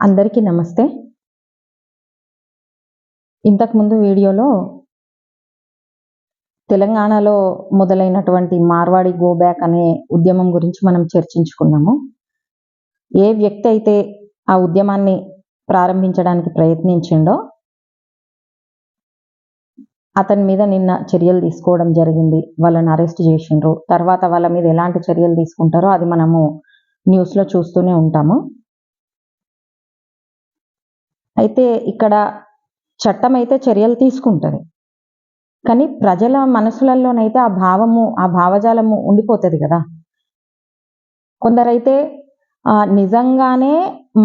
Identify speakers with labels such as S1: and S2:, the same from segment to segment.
S1: అందరికీ నమస్తే. ఇంతకుముందు వీడియోలో తెలంగాణలో మొదలైనటువంటి మార్వాడి గో బ్యాక్ అనే ఉద్యమం గురించి మనం చర్చించుకున్నాము. ఏ వ్యక్తి అయితే ఆ ఉద్యమాన్ని ప్రారంభించడానికి ప్రయత్నించిండో అతని మీద నిన్న చర్యలు తీసుకోవడం జరిగింది. వాళ్ళని అరెస్ట్ చేసిండ్రు. తర్వాత వాళ్ళ మీద ఎలాంటి చర్యలు తీసుకుంటారో అది మనము న్యూస్లో చూస్తూనే ఉంటాము. అయితే ఇక్కడ చట్టం అయితే చర్యలు తీసుకుంటుంది. కానీ ప్రజల మనసులలోనైతే ఆ భావము ఆ భావజాలము ఉండిపోతుంది కదా. కొందరైతే నిజంగానే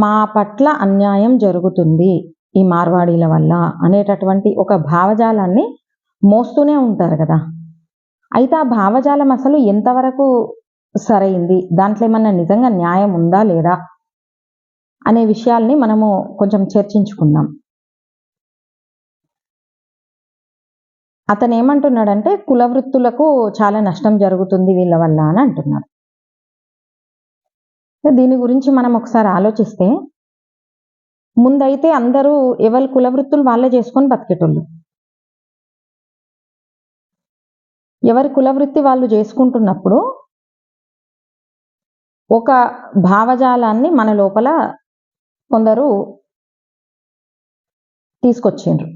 S1: మా పట్ల అన్యాయం జరుగుతుంది ఈ మార్వాడీల వల్ల అనేటటువంటి ఒక భావజాలాన్ని మోస్తూనే ఉంటారు కదా. అయితే ఆ భావజాలం అసలు ఎంతవరకు సరైంది? దాంట్లో ఏమన్నా నిజంగా న్యాయం ఉందా లేదా? అనే విషయాల్ని మనము కొంచెం చర్చించుకుందాం. అతను ఏమంటున్నాడంటే కులవృత్తులకు చాలా నష్టం జరుగుతుంది వీళ్ళ వల్ల అని అంటున్నాడు. దీని గురించి మనం ఒకసారి ఆలోచిస్తే ముందైతే అందరూ ఎవరి కులవృత్తులు వాళ్ళే చేసుకొని బతికేటోళ్ళు. ఎవరి కులవృత్తి వాళ్ళు చేసుకుంటున్నప్పుడు ఒక భావజాలాన్ని మన లోపల కొందరు తీసుకొచ్చిండ్రు.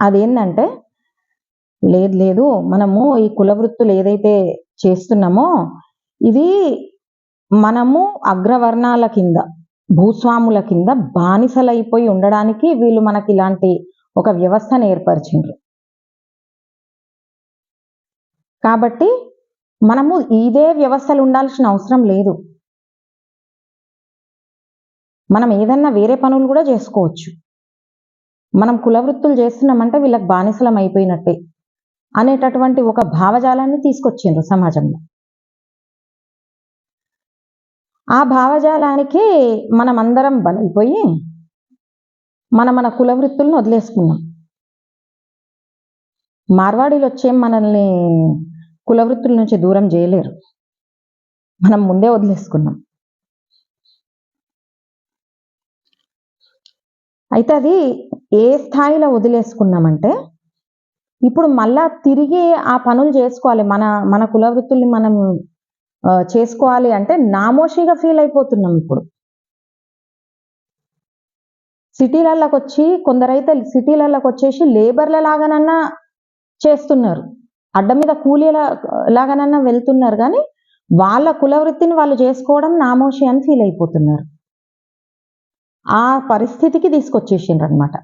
S1: అదేంటంటే లేదు లేదు మనము ఈ కుల వృత్తులు ఏదైతే చేస్తున్నామో ఇది మనము అగ్రవర్ణాల కింద భూస్వాముల కింద బానిసలైపోయి ఉండడానికి వీళ్ళు మనకి ఇలాంటి ఒక వ్యవస్థను ఏర్పరిచిండ్రు. కాబట్టి మనము ఇదే వ్యవస్థలు ఉండాల్సిన అవసరం లేదు. మనం ఏదన్నా వేరే పనులు కూడా చేసుకోవచ్చు. మనం కులవృత్తులు చేస్తున్నామంటే వీళ్ళకి బానిసలం అయిపోయినట్టే అనేటటువంటి ఒక భావజాలాన్ని తీసుకొచ్చిండ్రు సమాజంలో. ఆ భావజాలానికి మనం అందరం బలైపోయి మన మన కులవృత్తులను వదిలేసుకున్నాం. మార్వాడీలు వచ్చే మనల్ని కులవృత్తుల నుంచి దూరం చేయలేరు. మనం ముందే వదిలేసుకున్నాం. అయితే అది ఏ స్థాయిలో వదిలేసుకున్నామంటే ఇప్పుడు మళ్ళా తిరిగి ఆ పనులు చేసుకోవాలి. మన మన కుల వృత్తుల్ని మనం చేసుకోవాలి అంటే నామోషిగా ఫీల్ అయిపోతున్నాం ఇప్పుడు. సిటీలలోకి వచ్చి కొందరైతే సిటీలలోకి వచ్చేసి లేబర్ల లాగానన్నా చేస్తున్నారు. అడ్డ మీద కూలీల లాగానన్నా వెళ్తున్నారు. కానీ వాళ్ళ కుల వృత్తిని వాళ్ళు చేసుకోవడం నామోషి అని ఫీల్ అయిపోతున్నారు. ఆ పరిస్థితికి తీసుకొచ్చేసిండ్రు అనమాట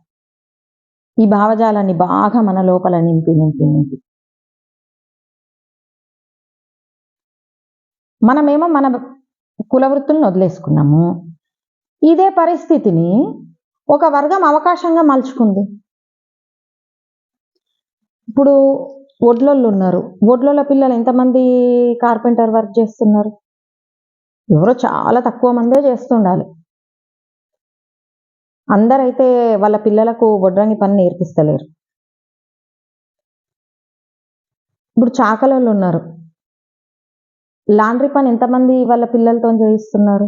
S1: ఈ భావజాలాన్ని బాగా మన లోపల నింపి నింపి నింపి. మనమేమో మన కులవృత్తులను వదిలేసుకున్నాము. ఇదే పరిస్థితిని ఒక వర్గం అవకాశంగా మలుచుకుంది. ఇప్పుడు ఒడ్లోళ్ళు ఉన్నారు. ఒడ్లోళ్ళ పిల్లలు ఎంతమంది కార్పెంటర్ వర్క్ చేస్తున్నారు? ఎవరో చాలా తక్కువ మందే చేస్తుండాలి. అందరైతే వాళ్ళ పిల్లలకు వడ్రంగి పని నేర్పిస్తలేరు. ఇప్పుడు చాకలోళ్ళు ఉన్నారు. లాండ్రీ పని ఎంతమంది వాళ్ళ పిల్లలతో చేయిస్తున్నారు?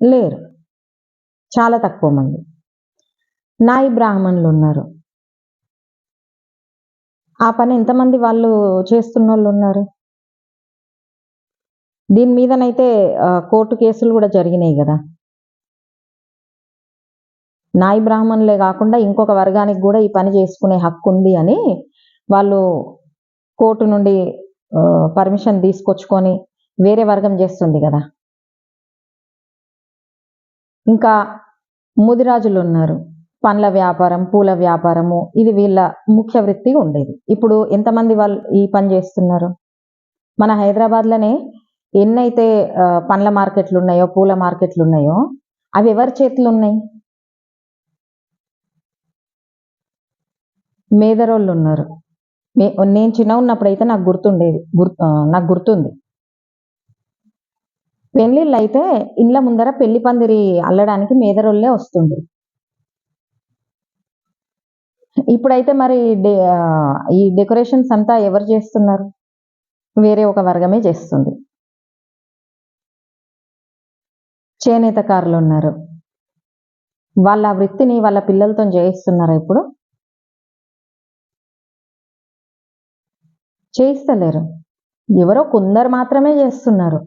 S1: లేరు. చాలా తక్కువ మంది. నాయి బ్రాహ్మణులు ఉన్నారు. ఆ పని ఎంతమంది వాళ్ళు చేస్తున్న వాళ్ళు ఉన్నారు? దీని మీదనైతే కోర్టు కేసులు కూడా జరిగినాయి కదా. నాయి బ్రాహ్మణులే కాకుండా ఇంకొక వర్గానికి కూడా ఈ పని చేసుకునే హక్కు ఉంది అని వాళ్ళు కోర్టు నుండి పర్మిషన్ తీసుకొచ్చుకొని వేరే వర్గం చేస్తుంది కదా. ఇంకా ముదిరాజులు ఉన్నారు. పండ్ల వ్యాపారం పూల వ్యాపారము ఇది వీళ్ళ ముఖ్య వృత్తి ఉండేది. ఇప్పుడు ఎంతమంది వాళ్ళు ఈ పని చేస్తున్నారు? మన హైదరాబాద్లోనే ఎన్నైతే పండ్ల మార్కెట్లు ఉన్నాయో పూల మార్కెట్లు ఉన్నాయో అవి ఎవరి చేతులు ఉన్నాయి? మేదరోళ్ళు ఉన్నారు మే- నేను చిన్న ఉన్నప్పుడు అయితే నాకు గుర్తుండేది. గుర్తు నాకు గుర్తుంది. పెళ్ళిళ్ళు అయితే ఇండ్ల ముందర పెళ్ళి పందిరి అల్లడానికి మేదరోళ్ళే వస్తుంది ఇప్పుడైతే మరి డే- ఈ డెకరేషన్స్ అంతా ఎవరు చేస్తున్నారు? వేరే ఒక వర్గమే చేస్తుంది. చేనేతకారులు ఉన్నారు వాళ్ళ వృత్తిని వాళ్ళ పిల్లలతో చేయిస్తున్నారు ఇప్పుడు? చేయిస్తలేరు ఎవరో కొందరు మాత్రమే చేస్తున్నారు.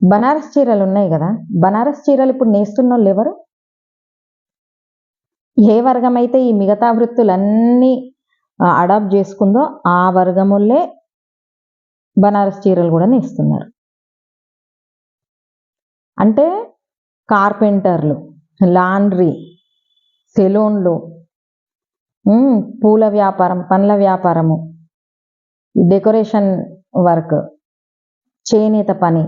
S1: బనారస్ చీరలు ఉన్నాయి కదా? బనారస్ చీరలు ఇప్పుడు నేస్తున్న వాళ్ళు ఎవరు? ఏ వర్గం అయితే ఈ మిగతా వృత్తులన్నీ అడాప్ట్ చేసుకుందో ఆ వర్గములే బనారస్ చీరలు కూడా నేస్తున్నారు. అంటే కార్పెంటర్లు లాండ్రీ సెలూన్లు పూల వ్యాపారం పండ్ల వ్యాపారము. డెకరేషన్ వర్క్ చేనేత పని.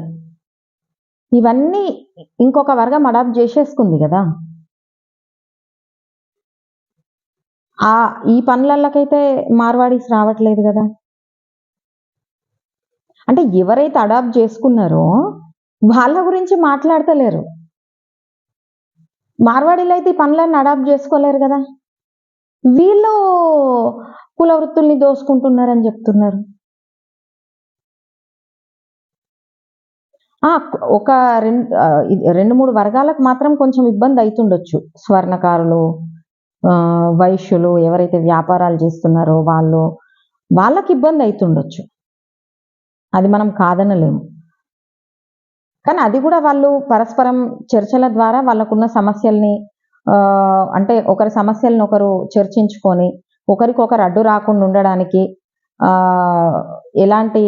S1: ఇవన్నీ ఇంకొక వర్గం అడాప్ట్ చేసేసుకుంది కదా. ఆ ఈ పనులకైతే మార్వాడీస్ రావట్లేదు కదా. అంటే ఎవరైతే అడాప్ట్ చేసుకున్నారో వాళ్ళ గురించి మాట్లాడతలేరు. మార్వాడీలు అయితే ఈ పనులన్నీ అడాప్ట్ చేసుకోలేరు కదా. వీళ్ళు కుల వృత్తుల్ని దోసుకుంటున్నారని చెప్తున్నారు. ఆ, ఒక రెండు రెండు మూడు వర్గాలకు మాత్రం కొంచెం ఇబ్బంది అవుతుండొచ్చు స్వర్ణకారులు వైశ్యులు ఎవరైతే వ్యాపారాలు చేస్తున్నారో వాళ్ళు వాళ్ళకి ఇబ్బంది అవుతుండొచ్చు అది మనం కాదనలేము. కానీ అది కూడా వాళ్ళు పరస్పరం చర్చల ద్వారా వాళ్ళకున్న సమస్యల్ని అంటే ఒకరి సమస్యలను ఒకరు చర్చించుకొని ఒకరికొకరు అడ్డు రాకుండా ఉండడానికి ఎలాంటి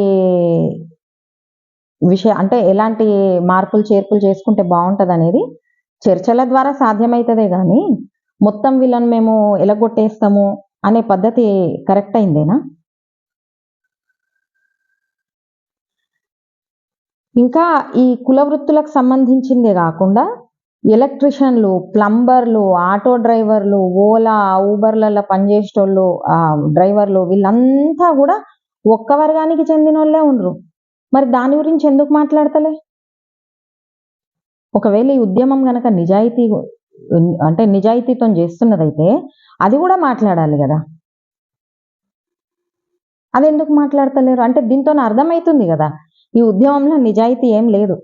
S1: విషయ అంటే ఎలాంటి మార్పులు చేర్పులు చేసుకుంటే బాగుంటుంది అనేది చర్చల ద్వారా సాధ్యమవుతుందే కానీ మొత్తం వీళ్ళని మేము ఎలగొట్టేస్తాము అనే పద్ధతి కరెక్ట్ అయిందేనా? ఇంకా ఈ కుల వృత్తులకు సంబంధించిందే కాకుండా ఎలక్ట్రిషియన్లు ప్లంబర్లు ఆటో డ్రైవర్లు ఓలా ఊబర్లలో పనిచేసేటోళ్ళు డ్రైవర్లు వీళ్ళంతా కూడా ఒక్క వర్గానికి చెందిన వాళ్ళే ఉండరు. మరి దాని గురించి ఎందుకు మాట్లాడతలే? ఒకవేళ ఈ ఉద్యమం కనుక నిజాయితీ అంటే నిజాయితీతో చేస్తున్నదైతే అది కూడా మాట్లాడాలి కదా. అది ఎందుకు మాట్లాడతలేరు? అంటే దీంతో అర్థమవుతుంది కదా. ఈ ఉద్యమంలో నిజాయితీ ఏం లేదు.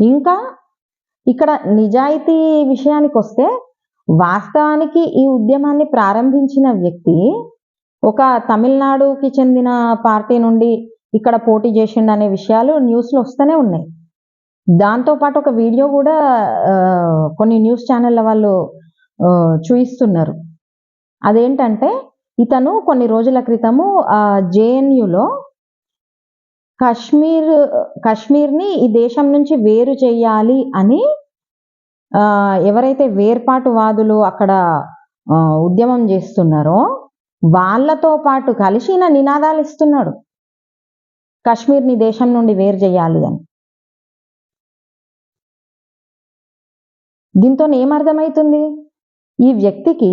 S1: ఇంకా ఇక్కడ నిజాయితీ విషయానికి వస్తే వాస్తవానికి ఈ ఉద్యమాన్ని ప్రారంభించిన వ్యక్తి ఒక తమిళనాడుకి చెందిన పార్టీ నుండి ఇక్కడ పోటీ చేసిండు అనే విషయాలు న్యూస్లో వస్తూనే ఉన్నాయి. దాంతోపాటు ఒక వీడియో కూడా కొన్ని న్యూస్ ఛానళ్ళ వాళ్ళు చూయిస్తున్నారు. అదేంటంటే ఇతను కొన్ని రోజుల క్రితము జేఎన్యులో కశ్మీర్ కశ్మీర్ని ఈ దేశం నుంచి వేరు చేయాలి అని ఎవరైతే వేర్పాటువాదులు అక్కడ ఉద్యమం చేస్తున్నారో వాళ్ళతో పాటు కలిసి ఈయన నినాదాలు ఇస్తున్నాడు. కశ్మీర్ని దేశం నుండి వేరు చేయాలి అని. దీంతో ఏమర్థమవుతుంది ఈ వ్యక్తికి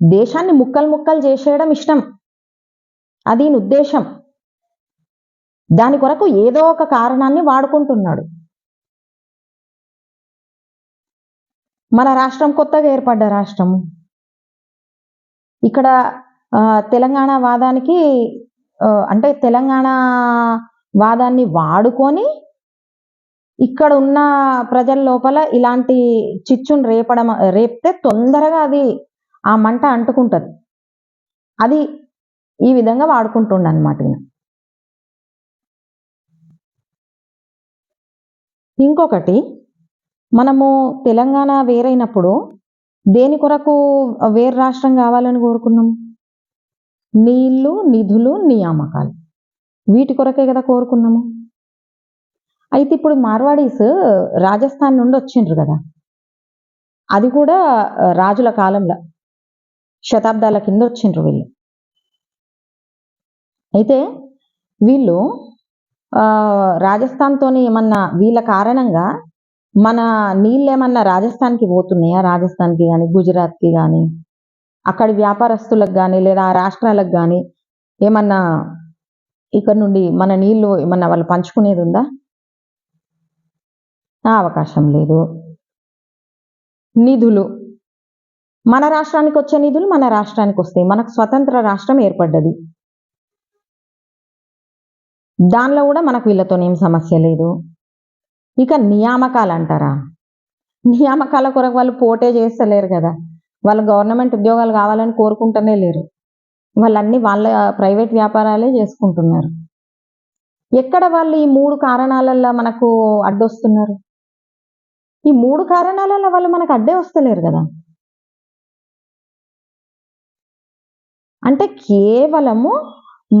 S1: దేశాన్ని ముక్కలు ముక్కలు చేసేయడం ఇష్టం. అది ఈయన ఉద్దేశం. దాని కొరకు ఏదో ఒక కారణాన్ని వాడుకుంటున్నాడు. మన రాష్ట్రం కొత్తగా ఏర్పడ్డ రాష్ట్రం ఇక్కడ తెలంగాణ వాదానికి అంటే తెలంగాణ వాదాన్ని వాడుకొని ఇక్కడ ఉన్న ప్రజల లోపల ఇలాంటి చిచ్చును రేపడం రేపితే తొందరగా అది ఆ మంట అంటుకుంటుంది. అది ఈ విధంగా వాడుకుంటుండ అనమాట ఇంకొకటి మనము తెలంగాణ వేరైనప్పుడు దేని కొరకు వేరు రాష్ట్రం కావాలని కోరుకున్నాం? నీళ్ళు నిధులు నియామకాలు. వీటి కొరకే కదా కోరుకున్నాము. అయితే ఇప్పుడు మార్వాడీస్ రాజస్థాన్ నుండి వచ్చిండ్రు కదా. అది కూడా రాజుల కాలంలో శతాబ్దాల కింద వచ్చిండ్రు వీళ్ళు. అయితే వీళ్ళు రాజస్థాన్తోని ఏమన్నా వీళ్ళ కారణంగా మన నీళ్ళు ఏమన్నా రాజస్థాన్కి పోతున్నాయా? రాజస్థాన్కి కానీ గుజరాత్కి కానీ అక్కడి వ్యాపారస్తులకు కానీ లేదా ఆ రాష్ట్రాలకు కానీ ఏమన్నా ఇక్కడ నుండి మన నీళ్ళు ఏమన్నా వాళ్ళు పంచుకునేది ఉందా? అవకాశం లేదు. నిధులు. మన రాష్ట్రానికి వచ్చే నిధులు మన రాష్ట్రానికి వస్తాయి. మనకు స్వతంత్ర రాష్ట్రం ఏర్పడ్డది. దానిలో కూడా మనకు వీళ్ళతో ఏం సమస్య లేదు. ఇక నియామకాలు అంటారా? నియామకాల కొరకు వాళ్ళు పోటే చేస్తలేరు కదా. వాళ్ళు గవర్నమెంట్ ఉద్యోగాలు కావాలని కోరుకుంటూనే లేరు. వాళ్ళన్నీ వాళ్ళ ప్రైవేట్ వ్యాపారాలే చేసుకుంటున్నారు. ఎక్కడ వాళ్ళు ఈ మూడు కారణాలల్లో మనకు అడ్డొస్తున్నారు? ఈ మూడు కారణాలలో వాళ్ళు మనకు అడ్డే వస్తలేరు కదా. అంటే కేవలము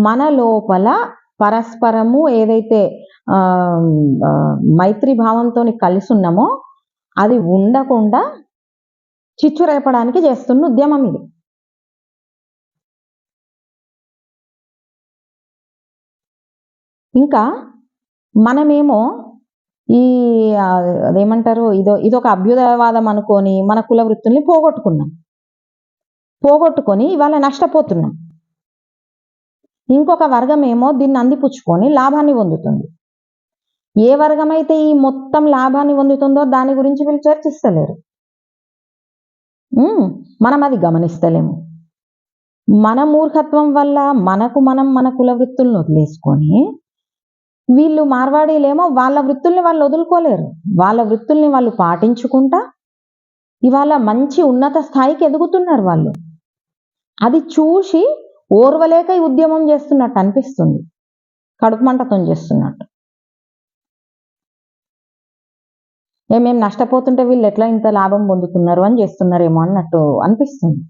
S1: మన లోపల పరస్పరము ఏదైతే మైత్రి భావంతో కలిసి ఉన్నామో అది ఉండకుండా చిచ్చు రేపడానికి చేస్తున్న ఉద్యమం ఇది. ఇంకా మనమేమో ఈ అదేమంటారు ఇదో ఇదొక అభ్యుదయవాదం అనుకొని మన కుల వృత్తుల్ని పోగొట్టుకున్నాం. పోగొట్టుకొని ఇవాళ నష్టపోతున్నాం. ఇంకొక వర్గం ఏమో దీన్ని అందిపుచ్చుకొని లాభాన్ని పొందుతుంది. ఏ వర్గం అయితే ఈ మొత్తం లాభాన్ని పొందుతుందో దాని గురించి వీళ్ళు చర్చిస్తలేరు. మనం అది గమనిస్తలేము. మన మూర్ఖత్వం వల్ల మనకు మనం మన కుల వృత్తులను వదిలేసుకొని వీళ్ళు మార్వాడీలేమో వాళ్ళ వృత్తుల్ని వాళ్ళు వదులుకోలేరు. వాళ్ళ వృత్తుల్ని వాళ్ళు పాటించుకుంటా ఇవాళ మంచి ఉన్నత స్థాయికి ఎదుగుతున్నారు వాళ్ళు. అది చూసి ఓర్వలేక ఈ ఉద్యమం చేస్తున్నట్టు అనిపిస్తుంది. కడుపు మంటతో చేస్తున్నట్టు. ఏమేం నష్టపోతుంటే వీళ్ళు ఎట్లా ఇంత లాభం పొందుతున్నారు అని చేస్తున్నారేమో అన్నట్టు అనిపిస్తుంది.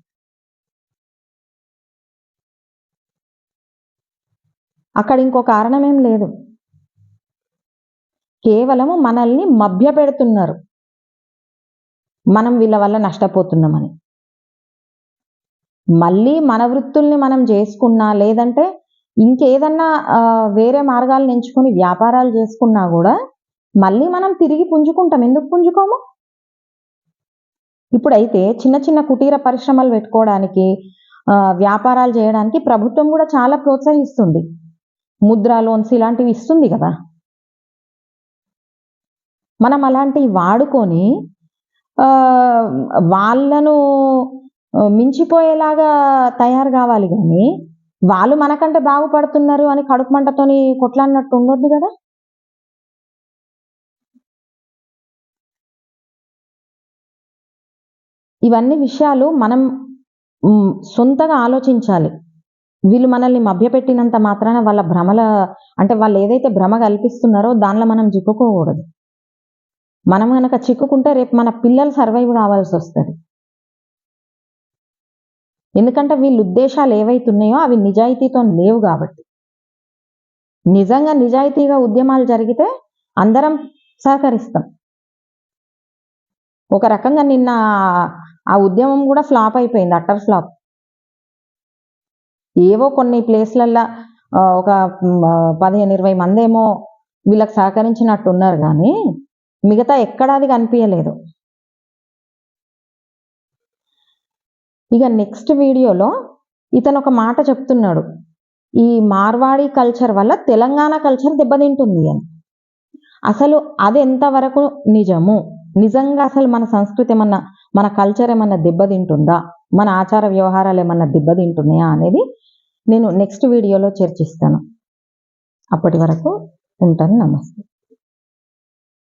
S1: అక్కడ ఇంకో కారణం ఏం లేదు. కేవలము మనల్ని మభ్య పెడుతున్నారు మనం వీళ్ళ వల్ల నష్టపోతున్నామని. మళ్ళీ మన వృత్తుల్ని మనం చేసుకున్నా లేదంటే ఇంకేదన్నా వేరే మార్గాలను ఎంచుకొని వ్యాపారాలు చేసుకున్నా కూడా మళ్ళీ మనం తిరిగి పుంజుకుంటాం. ఎందుకు పుంజుకోము? ఇప్పుడైతే చిన్న చిన్న కుటీర పరిశ్రమలు పెట్టుకోవడానికి వ్యాపారాలు చేయడానికి ప్రభుత్వం కూడా చాలా ప్రోత్సహిస్తుంది. ముద్రా లోన్స్ ఇలాంటివి ఇస్తుంది కదా. మనం అలాంటివి వాడుకొని వాళ్ళను మించిపోయేలాగా తయారు కావాలి కానీ వాళ్ళు మనకంటే బాగుపడుతున్నారు అని కడుపు మంటతోని కొట్లాడినట్టు ఉండొద్దు కదా? ఇవన్నీ విషయాలు మనం సొంతగా ఆలోచించాలి. వీళ్ళు మనల్ని మభ్యపెట్టినంత మాత్రాన వాళ్ళ భ్రమల అంటే వాళ్ళు ఏదైతే భ్రమ కల్పిస్తున్నారో దానిలో మనం చిక్కుకోకూడదు. మనం కనుక చిక్కుకుంటే రేపు మన పిల్లలు సర్వైవ్ కావాల్సి వస్తుంది ఎందుకంటే వీళ్ళ ఉద్దేశాలు ఏవైతున్నాయో అవి నిజాయితీతో లేవు కాబట్టి. నిజంగా నిజాయితీగా ఉద్యమాలు జరిగితే అందరం సహకరిస్తాం. ఒక రకంగా నిన్న ఆ ఉద్యమం కూడా ఫ్లాప్ అయిపోయింది అట్టర్ ఫ్లాప్. ఏవో కొన్ని ప్లేస్లల్లో ఒక పదిహేను ఇరవై మంది ఏమో వీళ్ళకి సహకరించినట్టు ఉన్నారు కానీ మిగతా ఎక్కడాది కనిపించలేదు ఇక నెక్స్ట్ వీడియోలో ఇతను ఒక మాట చెప్తున్నాడు. ఈ మార్వాడి కల్చర్ వల్ల తెలంగాణ కల్చర్ దెబ్బతింటుంది అని. అసలు అది ఎంతవరకు నిజము? నిజంగా అసలు మన సంస్కృతి ఏమన్నా మన కల్చర్ ఏమన్నా దెబ్బతింటుందా? మన ఆచార వ్యవహారాలు ఏమన్నా దెబ్బతింటున్నాయా అనేది నేను నెక్స్ట్ వీడియోలో చర్చిస్తాను. అప్పటి వరకు ఉంటాను. నమస్తే.